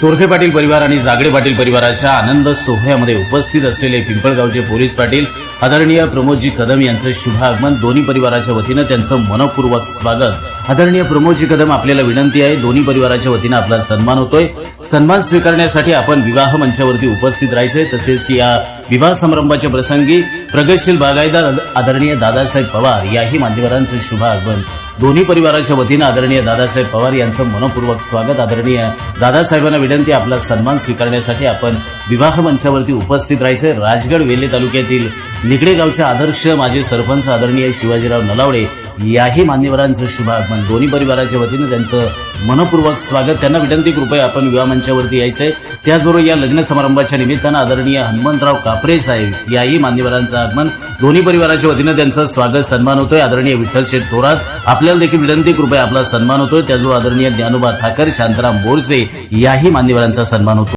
चोरखे पाटील परिवार आणि जागडे पाटील परिवाराच्या आनंद सोहळ्यामध्ये उपस्थित असलेले पिंपळगावचे पोलीस पाटील आदरणीय प्रमोदजी कदम यांचं शुभ आगमन दोन्ही परिवाराच्या वतीनं त्यांचं मनपूर्वक स्वागत. आदरणीय प्रमोदजी कदम आपल्याला विनंती आहे दोन्ही परिवाराच्या वतीनं आपला सन्मान होतोय. सन्मान स्वीकारण्यासाठी आपण विवाह मंचावरती उपस्थित राहायचे तसेच या विवाह समारंभाच्या प्रसंगी प्रगतशील बागायदार आदरणीय दादासाहेब पवार याही मान्यवरांचं शुभ आगमन दोन्ही परिवाराच्या वतीनं आदरणीय दादासाहेब पवार यांचं मनपूर्वक स्वागत. आदरणीय दादासाहेबांना विनंती आपला सन्मान स्वीकारण्यासाठी आपण विवाह मंचावरती उपस्थित राहायचे राजगड वेल्हे तालुक्यातील निकडे गावचे आदर्श माजी सरपंच आदरणीय शिवाजीराव नलावडे याही मान्यवरांचं शुभागमन दोन्ही परिवाराच्या वतीनं त्यांचं मनपूर्वक स्वागत. त्यांना विनंती कृपया आपण विवाह मंचावरती यायचंय. त्याचबरोबर या लग्न समारंभाच्या निमित्तानं आदरणीय हनुमंतराव कापरे साहेब याही मान्यवरांचं आगमन. दोन्ही परिवाराच्या वतीनं त्यांचं स्वागत सन्मान होतोय. आदरणीय विठ्ठल शेठ थोरात आपल्याला देखील विनंती कृपया आपला सन्मान होतोय. त्याचबरोबर आदरणीय ज्ञानोबा ठाकर शांताराम बोरसे याही मान्यवरांचा सन्मान होतो